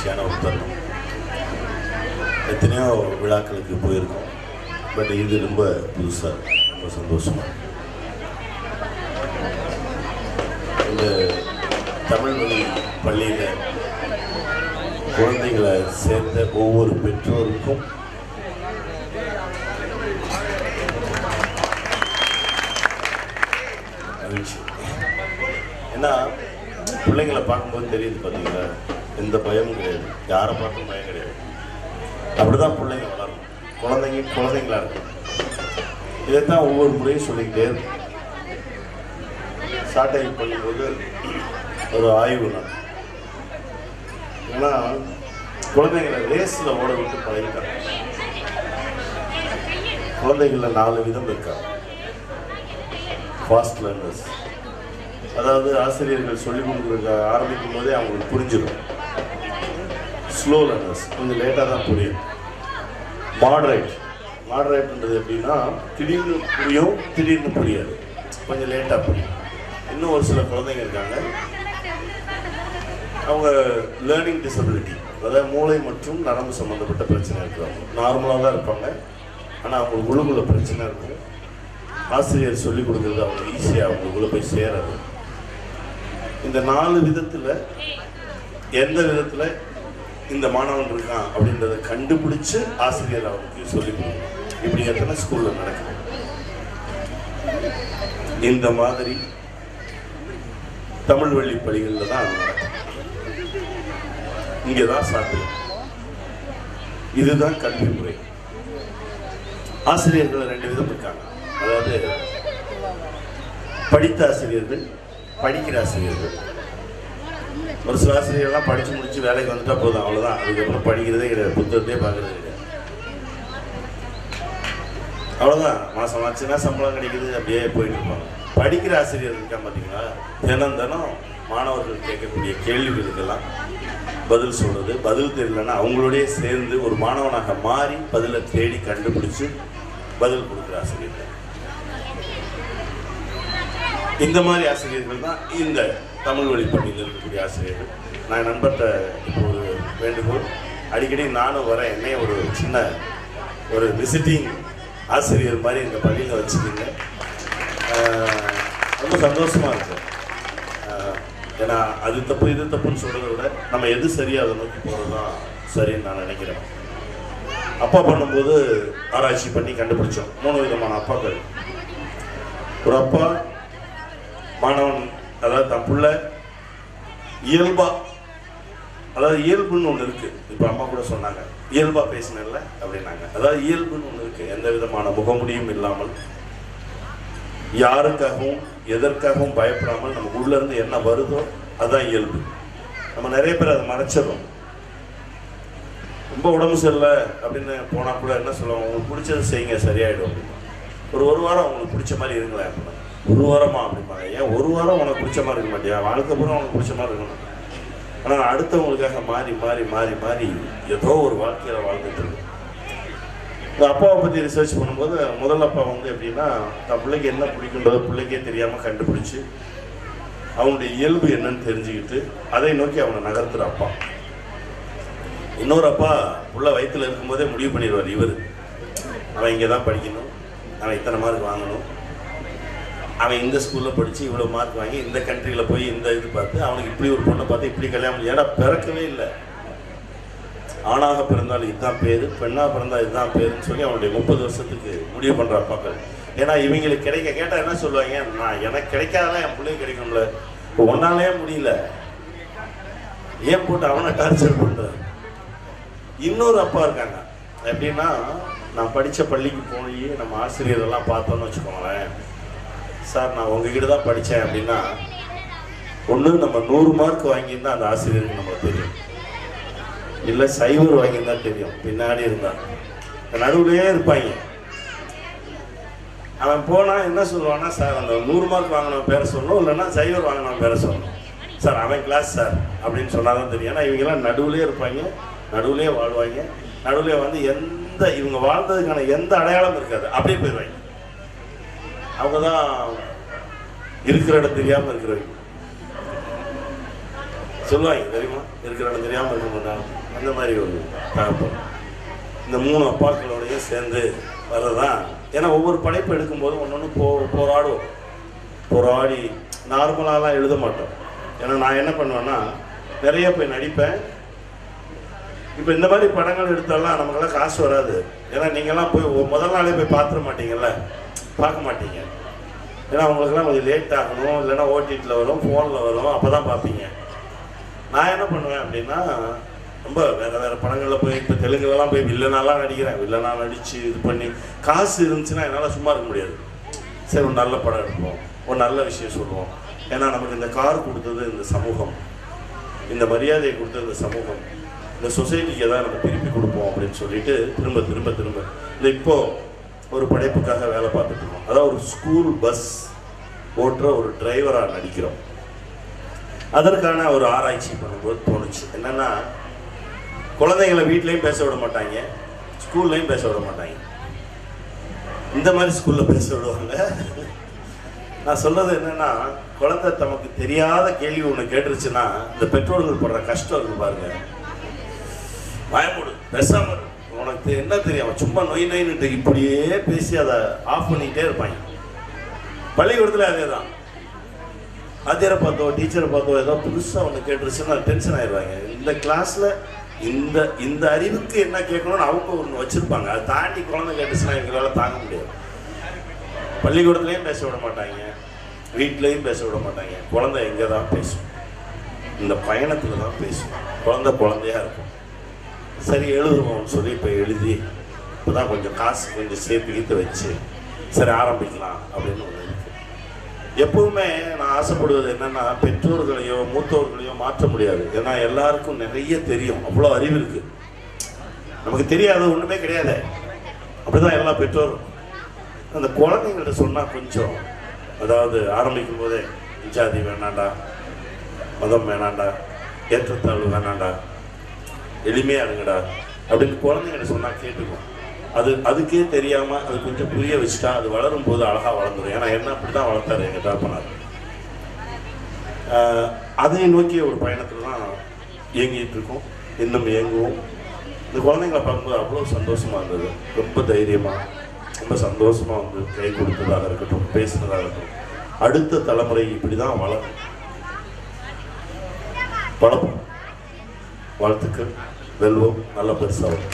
மகிழ்ச்சியான ஒரு தருணம் எத்தனையோ விழாக்களுக்கு போயிருக்கோம். பட் இது ரொம்ப புதுசாக ரொம்ப சந்தோஷமாக இந்த தமிழ் மொழி பள்ளியில் குழந்தைகளை சேர்ந்த ஒவ்வொரு பெற்றோருக்கும் மகிழ்ச்சி. ஏன்னா பிள்ளைங்களை பார்க்கும்போது தெரியுது பார்த்தீங்களா எந்த பயமும் கிடையாது. யாரை பார்த்தும் பயம் கிடையாது. அப்படிதான் பிள்ளைங்க வளரும். குழந்தைங்க குழந்தைங்களா இருக்கும். இதைத்தான் ஒவ்வொரு முறையும் சொல்லிக்கிட்டே இருக்கும். சாட்டை பண்ணும்போது ஒரு ஆய்வு நான் ஏன்னா குழந்தைங்களை ரேஸில் ஓட விட்டு பழகிட்டாங்க. குழந்தைகளில் நாலு விதம் இருக்காங்க. ஃபாஸ்ட் லேர்னர்ஸ் அதாவது ஆசிரியர்கள் சொல்லிக் கொடுக்குறதுக்கு ஆரம்பிக்கும் போதே அவங்களுக்கு புரிஞ்சிடும். ஸ்லோ லேர்னர்ஸ் கொஞ்சம் லேட்டாக தான் புரியும். மாடரேட் மாடரேட்ன்றது எப்படின்னா திடீர்னு புரியும் திடீர்னு புரியாது. கொஞ்சம் லேட்டாக புரியும். இன்னும் ஒரு சில குழந்தைங்க இருக்காங்க. அவங்க லேர்னிங் டிசபிலிட்டி அதாவது மூளை மற்றும் நரம்பு சம்மந்தப்பட்ட பிரச்சனை இருக்கிறவங்க நார்மலாக தான் இருப்பாங்க. ஆனால் அவங்களுக்கு உள்ளுக்குள்ள பிரச்சனை இருக்கும் ஆசிரியர் சொல்லிக் கொடுக்குறது அவங்க ஈஸியாக அவங்களுக்குள்ளே போய் சேராது. இந்த நாலு விதத்தில் எந்த விதத்தில் இந்த மாணவன் இருக்கான் அப்படின்றத கண்டுபிடிச்சு ஆசிரியர் அவனுக்கு சொல்லி கொடுக்கணும் இப்படி எத்தனை ஸ்கூலில் நடக்குது? இந்த மாதிரி தமிழ் வழி பள்ளிகளில் தான் அது நடக்கும் இங்கே தான் சாத்தியம். இதுதான் கல்வி முறை. ஆசிரியர்கள் ரெண்டு விதம் இருக்காங்க. அதாவது படித்த ஆசிரியர்கள் படிக்கிற ஆசிரியர்கள். ஒரு சில ஆசிரியர்லாம் படித்து முடித்து வேலைக்கு வந்துட்டா போதும் அவ்வளோதான் அதுக்கப்புறம் படிக்கிறதே கிடையாது. புத்தகத்தையே பார்க்குறது கிடையாது. அவ்வளோதான் மாதம் ஆச்சுன்னா சம்பளம் கிடைக்குது அப்படியே போயிட்டு இருப்பாங்க. படிக்கிற ஆசிரியர் இருக்கா பார்த்தீங்களா தினம் தினம் மாணவர்கள் கேட்கக்கூடிய கேள்விகளுக்கெல்லாம் பதில் சொல்கிறது பதில் தெரியலன்னா அவங்களோடய சேர்ந்து ஒரு மாணவனாக மாறி பதிலை தேடி கண்டுபிடிச்சு பதில் கொடுக்குற ஆசிரியர்கள் இந்த மாதிரி ஆசிரியர்கள் தான் இந்த தமிழ் வழி பள்ளியில் இருக்கக்கூடிய ஆசிரியர்கள். நான் நண்பர்கிட்ட இப்போ ஒரு வேண்டுகோள். அடிக்கடி நானும் வரேன். என்னைய ஒரு சின்ன ஒரு விசிட்டிங் ஆசிரியர் மாதிரி இந்த பள்ளியில் வச்சுக்கிங்க. ரொம்ப சந்தோஷமாக இருக்கு. ஏன்னா அது தப்பு இது தப்புன்னு சொல்கிறத விட நம்ம எது சரியா அதை நோக்கி போகிறது தான் சரின்னு நான் நினைக்கிறேன். அப்பா பண்ணும்போது ஆராய்ச்சி பண்ணி கண்டுபிடிச்சோம். மூணு விதமான அப்பாக்கள். ஒரு அப்பா மாணவன் அதாவது தன் புள்ள இயல்பா அதாவது இயல்புன்னு ஒன்று இருக்கு. இப்போ அம்மா கூட சொன்னாங்க இயல்பா பேசினல அப்படின்னாங்க. அதாவது இயல்புன்னு ஒன்று இருக்கு. எந்த விதமான முகமுடியும் இல்லாமல் யாருக்காகவும் எதற்காகவும் பயப்படாமல் நமக்கு உள்ள இருந்து என்ன வருதோ அதுதான் இயல்பு. நம்ம நிறைய பேர் அதை மறைச்சிடுறோம். ரொம்ப உடம்பு சரியில்லை அப்படின்னு போனா கூட என்ன சொல்லுவாங்க உங்களுக்கு பிடிச்சது செய்யுங்க சரியாயிடும் அப்படின்னா ஒரு ஒரு வாரம் உங்களுக்கு பிடிச்ச மாதிரி இருங்களேன் அப்படின்னா ஒரு வாரமா அப்படிம்பாங்க ஏன் ஒரு வாரம் உனக்கு பிடிச்ச மாதிரி இருக்க மாட்டியா? வாழ்க்கை பூரா உனக்கு பிடிச்ச மாதிரி இருக்கணும். ஆனால் அடுத்தவங்களுக்காக மாறி மாறி மாறி மாறி ஏதோ ஒரு வாழ்க்கையில் வாழ்ந்துட்டு இருக்கு. இந்த அப்பாவை பற்றி ரிசர்ச் பண்ணும்போது முதல் அப்பா வந்து எப்படின்னா தன் பிள்ளைக்கு என்ன பிடிக்குன்றதை பிள்ளைக்கே தெரியாமல் கண்டுபிடிச்சு அவனுடைய இயல்பு என்னன்னு தெரிஞ்சுக்கிட்டு அதை நோக்கி அவனை நகர்த்துற அப்பா. இன்னொரு அப்பா உள்ள வயிற்றுல இருக்கும்போதே முடிவு பண்ணிடுவார் இவர். அவன் இங்கே தான் படிக்கணும். அவன் இத்தனை மார்க் வாங்கணும். அவன் இந்த ஸ்கூலில் படித்து இவ்வளோ மார்க் வாங்கி இந்த கண்ட்ரியில் போய் இந்த இது பார்த்து அவனுக்கு இப்படி ஒரு பொண்ணை பார்த்து இப்படி கல்யாணம் ஏடா பிறக்கவே இல்லை. ஆணாக பிறந்தால் இதுதான் பேர் பெண்ணாக பிறந்தால் இதுதான் பேருன்னு சொல்லி அவனுடைய முப்பது வருஷத்துக்கு முடிவு பண்ணுற அப்பாக்கள். ஏன்னா இவங்களுக்கு கிடைக்க கேட்டால் என்ன சொல்லுவாங்க? நான் எனக்கு கிடைக்காதான் என் பிள்ளைக்கு கிடைக்கும்ல. இப்போ ஒன்னாலே முடியல. ஏன் போட்டு அவனை டார்ச்சர் பண்ணுற இன்னொரு அப்பா இருக்காங்க. எப்படின்னா நான் படித்த பள்ளிக்கு போய் நம்ம ஆசிரியர் எல்லாம் பார்த்தோன்னு வச்சுக்கோங்களேன். சார் நான் உங்ககிட்ட தான் படித்தேன் அப்படின்னா ஒன்று நம்ம நூறு மார்க் வாங்கியிருந்தா அந்த ஆசிரியருக்கு நம்மளுக்கு தெரியும். இல்லை சைவர் வாங்கியிருந்தா தெரியும். பின்னாடி இருந்தால் நடுவுலயே இருப்பாங்க. அவன் போனால் என்ன சொல்லுவான்னா சார் அந்த நூறு மார்க் வாங்கினவன் பேரை சொல்லணும் இல்லைன்னா சைவர் வாங்கினவன் பேரை சொல்லணும். சார் அவன் கிளாஸ் சார் அப்படின்னு சொன்னாதான் தெரியும். ஏன்னா இவங்கெல்லாம் நடுவுலேயே இருப்பாங்க நடுவுலேயே வாழ்வாங்க. நடுவில் வந்து எந்த இவங்க வாழ்ந்ததுக்கான எந்த அடையாளம் இருக்காது. அப்படியே போயிடுவாங்க அவங்க தான் இருக்கிற இடம் தெரியாம இருக்கிறவங்க. சொல்லுவாங்க தெரியுமா? இருக்கிற இடம் தெரியாமல் இருக்க மாட்டாங்க. அந்த மாதிரி ஒரு தகப்பம் இந்த மூணு அப்பாக்களோடையும் சேர்ந்து வர்றதான் ஏன்னா ஒவ்வொரு படைப்பு எடுக்கும்போது ஒன்று ஒன்று போ போராடுவோம். போராடி நார்மலாலாம் எழுத மாட்டோம். ஏன்னா நான் என்ன பண்ணுவேன்னா நிறைய போய் நடிப்பேன். இப்போ இந்த மாதிரி படங்கள் எடுத்தாலாம் நமக்கெல்லாம் காசு வராது. ஏன்னா நீங்கள்லாம் போய் முதல் நாளே போய் பார்த்துட மாட்டீங்கல்ல? பார்க்க மாட்டீங்க. ஏன்னா உங்களுக்குலாம் கொஞ்சம் லேட் ஆகணும் இல்லைன்னா ஓடிடியில் வரும் ஃபோனில் வரும் அப்போ தான் பார்ப்பீங்க. நான் என்ன பண்ணுவேன் அப்படின்னா ரொம்ப வேறு வேறு படங்களில் போய் இப்போ தெலுங்குலலாம் போய் வில்லனாலாம் நடிக்கிறேன். வில்லனா நடித்து இது பண்ணி காசு இருந்துச்சுன்னா என்னால் சும்மா இருக்க முடியாது. சரி ஒரு நல்ல படம் எடுப்போம். ஒரு நல்ல விஷயம் சொல்லுவோம். ஏன்னா நமக்கு இந்த கார் கொடுத்தது இந்த சமூகம். இந்த மரியாதையை கொடுத்தது இந்த சமூகம். இந்த சொசைட்டிக்கு தான் நம்ம திருப்பி கொடுப்போம் அப்படின்னு சொல்லிட்டு திரும்ப திரும்ப திரும்ப. இந்த இப்போது ஒரு படைப்புக்காக வேலை பார்த்துட்டு இருக்கோம். அதாவது ஒரு ஸ்கூல் பஸ் ஓட்டுற ஒரு டிரைவராக நடிக்கிறோம். அதற்கான ஒரு ஆராய்ச்சி பண்ணும்போது தோணுச்சு. என்னன்னா குழந்தைங்களை வீட்லேயும் பேச விட மாட்டாங்க ஸ்கூல்லையும் பேச விட மாட்டாங்க. இந்த மாதிரி ஸ்கூலில் பேச விடுவாங்க. நான் சொல்றது என்னன்னா குழந்தை தமக்கு தெரியாத கேள்வி ஒன்று கேட்டுருச்சுன்னா இந்த பெற்றோர்கள் படுற கஷ்டம் இருக்கு பாருங்க. பயமுடு பேசாமல் என்ன தெரியும்? சும்மா நொய் நொய்னுட்டு இப்படியே பேசி அதை ஆஃப் பண்ணிக்கிட்டே இருப்பாங்க பள்ளிக்கூடத்தில் அதே தான் ஆத்தியரை பார்த்தோ டீச்சரை பார்த்தோ ஏதோ புதுசாக ஒன்று கேட்டுருச்சுன்னா டென்ஷன் ஆயிடுவாங்க. இந்த கிளாஸில் இந்த இந்த அறிவுக்கு என்ன கேட்கணும்னு அவங்க ஒன்று வச்சுருப்பாங்க. அதை தாண்டி குழந்தை கேட்டுச்சுன்னா எங்களால் தாங்க முடியாது. பள்ளிக்கூடத்துலேயும் பேச விட மாட்டாங்க. வீட்லேயும் பேச விட மாட்டாங்க. குழந்தை எங்கே தான் பேசும்? இந்த பயணத்தில் தான் பேசும். குழந்தை குழந்தையா இருக்கும். சரி எழுதுவோம்னு சொல்லி இப்போ எழுதி இப்போ தான் கொஞ்சம் காசு கொஞ்சம் சேர்த்து கீத்து வச்சு சரி ஆரம்பிக்கலாம் அப்படின்னு ஒன்று இருக்கு. எப்பவுமே நான் ஆசைப்படுவது என்னென்னா பெற்றோர்களையோ மூத்தோர்களையோ மாற்ற முடியாது. ஏன்னா எல்லாருக்கும் நிறைய தெரியும். அவ்வளோ அறிவு இருக்குது நமக்கு தெரியாத ஒன்றுமே கிடையாது. அப்படிதான் எல்லா பெற்றோரும். அந்த குழந்தைங்கள்ட்ட சொன்னால் கொஞ்சம் அதாவது ஆரம்பிக்கும் போதே ஜாதி வேணாண்டா மதம் வேணாண்டா ஏற்றத்தாழ்வு வேணாண்டா எளிமையாக இருங்கடா. அப்படின்னு குழந்தைங்கிட்ட சொன்னால் கேட்டுக்கும். அது அதுக்கே தெரியாமல் அது கொஞ்சம் புரிய வச்சுட்டா அது வளரும் போது அழகாக வளர்ந்துடும் ஏன்னா என்ன அப்படி தான் வளர்த்தாரு எங்கள் தாப்பனார் அதை நோக்கிய ஒரு பயணத்தில் தான் இயங்கிட்டு இருக்கோம். இன்னும் இயங்குவோம். இந்த குழந்தைங்களை பார்க்கும்போது அவ்வளோ சந்தோஷமா இருந்தது. ரொம்ப தைரியமாக ரொம்ப சந்தோஷமா வந்து கை கொடுத்ததாக இருக்கட்டும் பேசுனதாக இருக்கட்டும். அடுத்த தலைமுறை இப்படி தான் வளரும். வளர்ப்போம் வாழ்த்துக்கள் வெல்வோம் நல்ல பெருசாகும்.